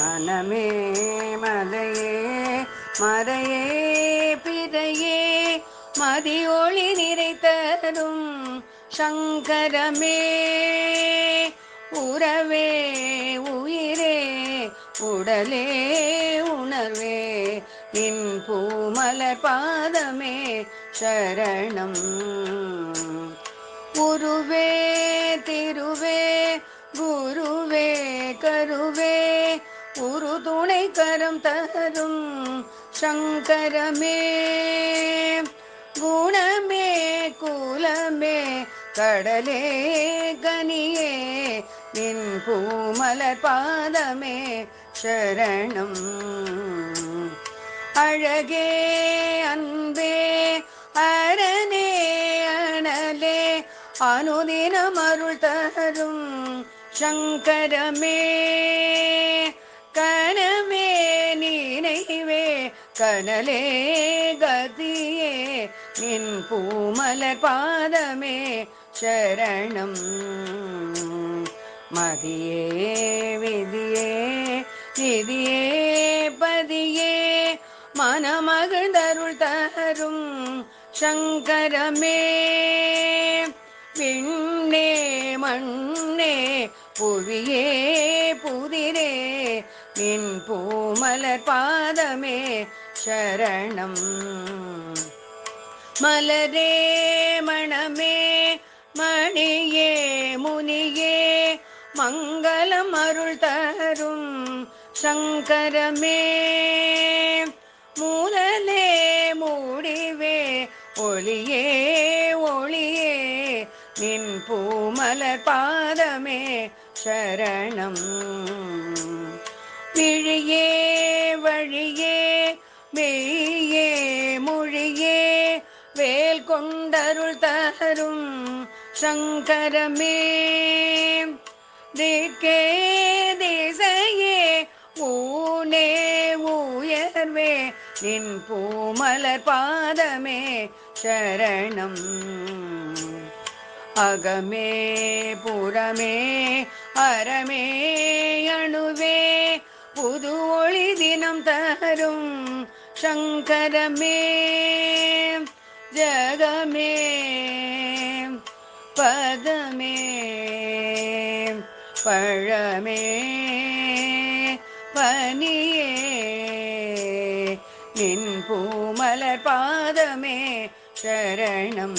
மனமே மலையே மறையே பிறையே. மதி ஒளி நிறைத்தரும் சங்கரமே. உறவே உயிரே உடலே உணர்வே. நின் பூமலர் பாதமே சரணம். உருவே திருவே குருவே கருவே. உரு துணை கரம் தரும் சங்கரமே. குணமே குலமே கடலே கனியே நின் பூமலர் பாதமே சரணம். அழகே அன்பே அரணே அனலே அனுதினம் அருள் தரும் சங்கரமே. கனமே நினைவே கனலே கதியே நின் பூமலர் பாதமே சரணம். மதியே விதியே நிதியே பதியே மனமகிழ்ந்தருள் தரும் சங்கரமே. விண்ணே மண்ணே புவியே புதிரே நின் பூமலர் பாதமே சரணம். மலரே மணமே மணியே முனியே மங்களம் அருள் தரும் சங்கரமே. மூலலே மூடிவே ஒளியே ஒளியே நின் பூமலர் பாதமே சரணம். விழியே வழியே மெய்யே மொழியே வேல் கொண்டருள் தரும் சங்கரமே. திக்கே திசையே ஊனே உயர்வே நின் பூமலர் பாதமே சரணம். அகமே புறமே அறமே அணுவே புது ஒளி தினம் தரும் சங்கரமே ஜகமே பதமே பழமே பனியே நின் பூமலர் பாதமே சரணம்.